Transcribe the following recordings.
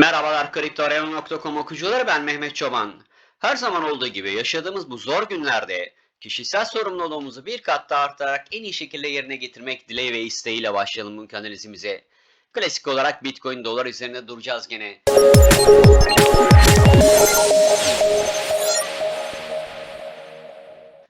Merhabalar kriptoarena.com okuyucuları ben Mehmet Çoban. Her zaman olduğu gibi yaşadığımız bu zor günlerde kişisel sorumluluğumuzu bir kat daha artarak en iyi şekilde yerine getirmek dileği ve isteğiyle başlayalım bu analizimize. Klasik olarak Bitcoin dolar üzerinde duracağız gene.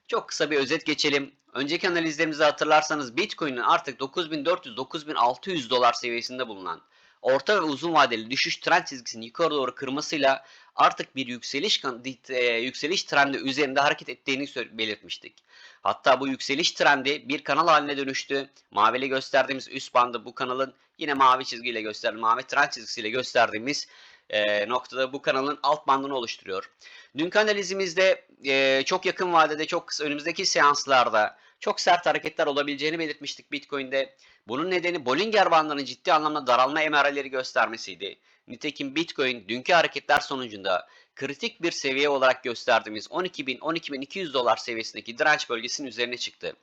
Çok kısa bir özet geçelim. Önceki analizlerimizi hatırlarsanız Bitcoin'in artık 9400-9600 dolar seviyesinde bulunan orta ve uzun vadeli düşüş trend çizgisini yukarı doğru kırmasıyla artık bir yükseliş e, yükseliş trendi üzerinde hareket ettiğini belirtmiştik. Hatta bu yükseliş trendi bir kanal haline dönüştü. Mavili gösterdiğimiz üst bandı bu kanalın yine mavi çizgiyle gösterdiğimiz, mavi trend çizgisiyle gösterdiğimiz e, noktada bu kanalın alt bandını oluşturuyor. Dünkü analizimizde e, çok yakın vadede, çok kısa önümüzdeki seanslarda çok sert hareketler olabileceğini belirtmiştik Bitcoin'de. Bunun nedeni Bollinger bandının ciddi anlamda daralma emareleri göstermesiydi. Nitekim Bitcoin dünkü hareketler sonucunda kritik bir seviye olarak gösterdiğimiz 12.000-12.200 dolar seviyesindeki direnç bölgesinin üzerine çıktı.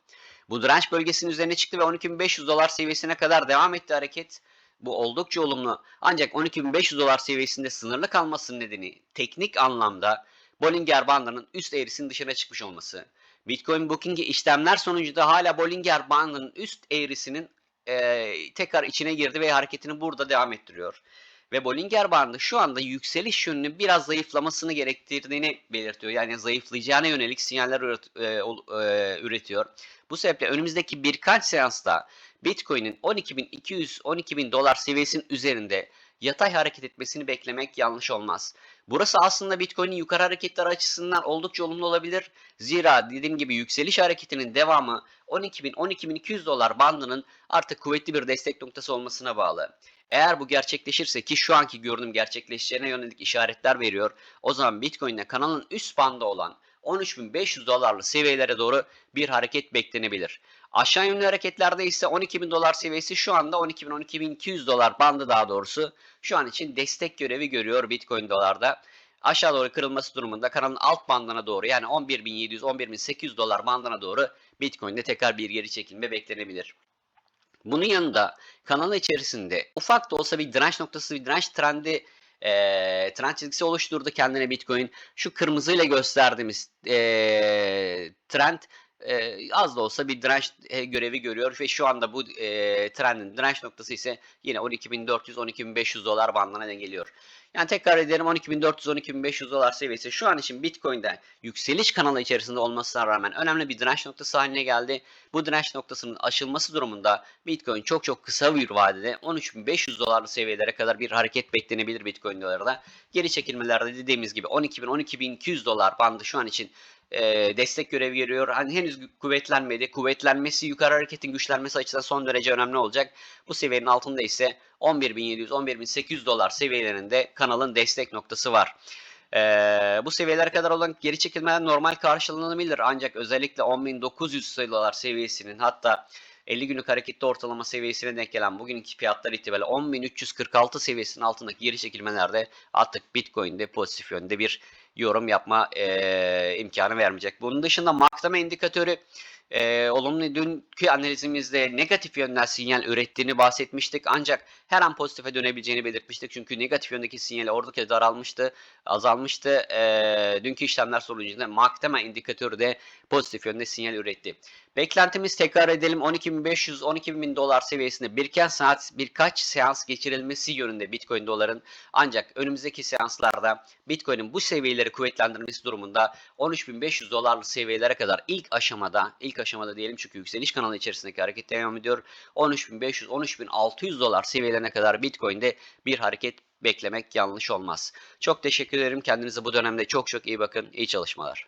Bu direnç bölgesinin üzerine çıktı ve 12.500 dolar seviyesine kadar devam etti hareket. Bu oldukça olumlu. Ancak 12.500 dolar seviyesinde sınırlı kalmasının nedeni teknik anlamda Bollinger bandının üst eğrisinin dışına çıkmış olması. Bitcoin Booking'i işlemler sonucunda hala Bollinger bandının üst eğrisinin e, tekrar içine girdi ve hareketini burada devam ettiriyor. Ve Bollinger bandı şu anda yükseliş yönünün biraz zayıflamasını gerektirdiğini belirtiyor. Yani zayıflayacağına yönelik sinyaller e, e, üretiyor. Bu sebeple önümüzdeki birkaç seansta Bitcoin'in 12.200-12.000 dolar seviyesinin üzerinde yatay hareket etmesini beklemek yanlış olmaz. Burası aslında Bitcoin'in yukarı hareketleri açısından oldukça olumlu olabilir. Zira dediğim gibi yükseliş hareketinin devamı 12.000-12.200 dolar bandının artık kuvvetli bir destek noktası olmasına bağlı. Eğer bu gerçekleşirse ki şu anki görünüm gerçekleşeceğine yönelik işaretler veriyor. O zaman Bitcoin'de kanalın üst bandı olan 13.500 dolarlı seviyelere doğru bir hareket beklenebilir. Aşağı yönlü hareketlerde ise 12.000 dolar seviyesi şu anda 12.000-12.200 dolar bandı daha doğrusu şu an için destek görevi görüyor Bitcoin dolarda. Aşağı doğru kırılması durumunda kanalın alt bandına doğru yani 11.700-11.800 dolar bandına doğru Bitcoin'de tekrar bir geri çekilme beklenebilir. Bunun yanında kanal içerisinde ufak da olsa bir direnç noktası, bir direnç trendi e, trend çizgisi oluşturdu kendine Bitcoin. Şu kırmızıyla gösterdiğimiz e, trend e, az da olsa bir direnç görevi görüyor ve şu anda bu e, trendin direnç noktası ise yine 12.400-12.500 dolar bandına geliyor. Yani tekrar ederim 12.400-12.500 dolar seviyesi şu an için Bitcoin'de yükseliş kanalı içerisinde olmasına rağmen önemli bir direnç noktası haline geldi. Bu direnç noktasının aşılması durumunda Bitcoin çok çok kısa bir vadede 13.500 dolarlı seviyelere kadar bir hareket beklenebilir Bitcoin dolarda. Geri çekilmelerde dediğimiz gibi 12.000-12.200 dolar bandı şu an için e, destek görevi görüyor. Hani henüz kuvvetlenmedi. Kuvvetlenmesi yukarı hareketin güçlenmesi açısından son derece önemli olacak. Bu seviyenin altında ise 11.700-11.800 dolar seviyelerinde kanalın destek noktası var. Ee, bu seviyelere kadar olan geri çekilmeler normal karşılanabilir ancak özellikle 10.900 sayılar seviyesinin hatta 50 günlük hareketli ortalama seviyesine denk gelen bugünkü fiyatlar itibariyle 10.346 seviyesinin altındaki geri çekilmelerde artık Bitcoin'de pozitif yönde bir yorum yapma e, imkanı vermeyecek. Bunun dışında maklama indikatörü e, olumlu dünkü analizimizde negatif yönden sinyal ürettiğini bahsetmiştik. Ancak her an pozitife dönebileceğini belirtmiştik. Çünkü negatif yöndeki sinyali oradaki daralmıştı, azalmıştı. E, dünkü işlemler sonucunda maklama indikatörü de pozitif yönde sinyal üretti. Beklentimiz tekrar edelim 12.500-12.000 dolar seviyesinde birkaç saat birkaç seans geçirilmesi yönünde Bitcoin doların ancak önümüzdeki seanslarda Bitcoin'in bu seviyeleri kuvvetlendirmesi durumunda 13.500 dolarlı seviyelere kadar ilk aşamada ilk aşamada diyelim çünkü yükseliş kanalı içerisindeki hareket devam ediyor. 13.500-13.600 dolar seviyelerine kadar Bitcoin'de bir hareket beklemek yanlış olmaz. Çok teşekkür ederim. Kendinize bu dönemde çok çok iyi bakın. İyi çalışmalar.